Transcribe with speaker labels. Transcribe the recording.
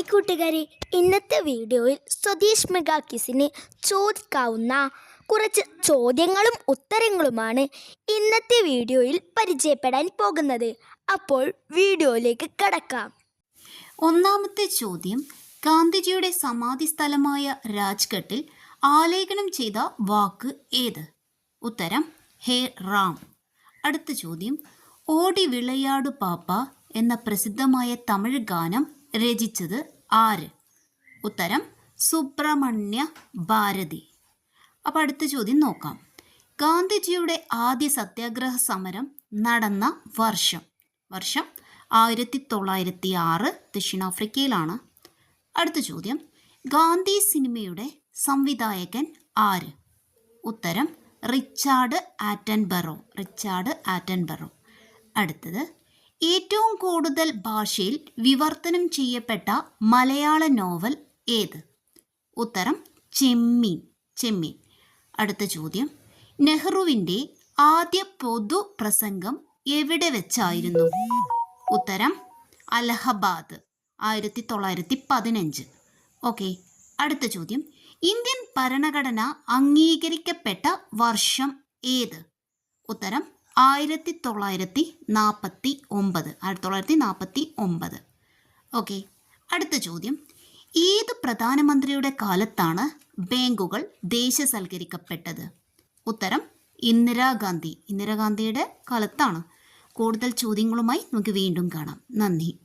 Speaker 1: Hi കൂട്ടുകാരെ. ഇന്നത്തെ വീഡിയോയിൽ സ്വദേശ് മെഗാക്കിസിന് ചോദിക്കാവുന്ന കുറച്ച് ചോദ്യങ്ങളും ഉത്തരങ്ങളുമാണ് ഇന്നത്തെ വീഡിയോയിൽ പരിചയപ്പെടാൻ പോകുന്നത്. അപ്പോൾ വീഡിയോയിലേക്ക് കടക്കാം.
Speaker 2: ഒന്നാമത്തെ ചോദ്യം ഗാന്ധിജിയുടെ സമാധി സ്ഥലമായ രാജ്ഘട്ടിൽ ആലേഖനം ചെയ്ത വാക്ക് ഏത്? ഉത്തരം ഹേ റാം. അടുത്ത ചോദ്യം ഓടി വിളയാടു പാപ്പ എന്ന പ്രസിദ്ധമായ തമിഴ് ഗാനം രചിച്ചത് ആര്? ഉത്തരം സുബ്രഹ്മണ്യ ഭാരതി. അപ്പോൾ അടുത്ത ചോദ്യം നോക്കാം. ഗാന്ധിജിയുടെ ആദ്യ സത്യാഗ്രഹ സമരം നടന്ന വർഷം. വർഷം ആയിരത്തി തൊള്ളായിരത്തി ആറ് ദക്ഷിണാഫ്രിക്കയിലാണ്. അടുത്ത ചോദ്യം ഗാന്ധി സിനിമയുടെ സംവിധായകൻ ആര്? ഉത്തരം റിച്ചാർഡ് ആറ്റൻബറോ. Richard Attenborough. അടുത്തത് ഏറ്റവും കൂടുതൽ ഭാഷയിൽ വിവർത്തനം ചെയ്യപ്പെട്ട മലയാള നോവൽ ഏത്? ഉത്തരം ചെമ്മീൻ. ചെമ്മീൻ. അടുത്ത ചോദ്യം. നെഹ്റുവിന്റെ ആദ്യ പൊതു പ്രസംഗം എവിടെ വെച്ചായിരുന്നു? ഉത്തരം അലഹബാദ് ആയിരത്തി തൊള്ളായിരത്തി പതിനഞ്ച് ഓക്കെ അടുത്ത ചോദ്യം. ഇന്ത്യൻ ഭരണഘടന അംഗീകരിക്കപ്പെട്ട വർഷം ഏത്? ഉത്തരം ആയിരത്തി തൊള്ളായിരത്തി നാൽപ്പത്തി ഒമ്പത് ആയിരത്തി തൊള്ളായിരത്തി നാൽപ്പത്തി ഒമ്പത് ഓക്കെ അടുത്ത ചോദ്യം. ഏത് പ്രധാനമന്ത്രിയുടെ കാലത്താണ് ബാങ്കുകൾ ദേശസൽക്കരിക്കപ്പെട്ടത്? ഉത്തരം ഇന്ദിരാഗാന്ധി. ഇന്ദിരാഗാന്ധിയുടെ കാലത്താണ്. കൂടുതൽ ചോദ്യങ്ങളുമായി നമുക്ക് വീണ്ടും കാണാം. നന്ദി.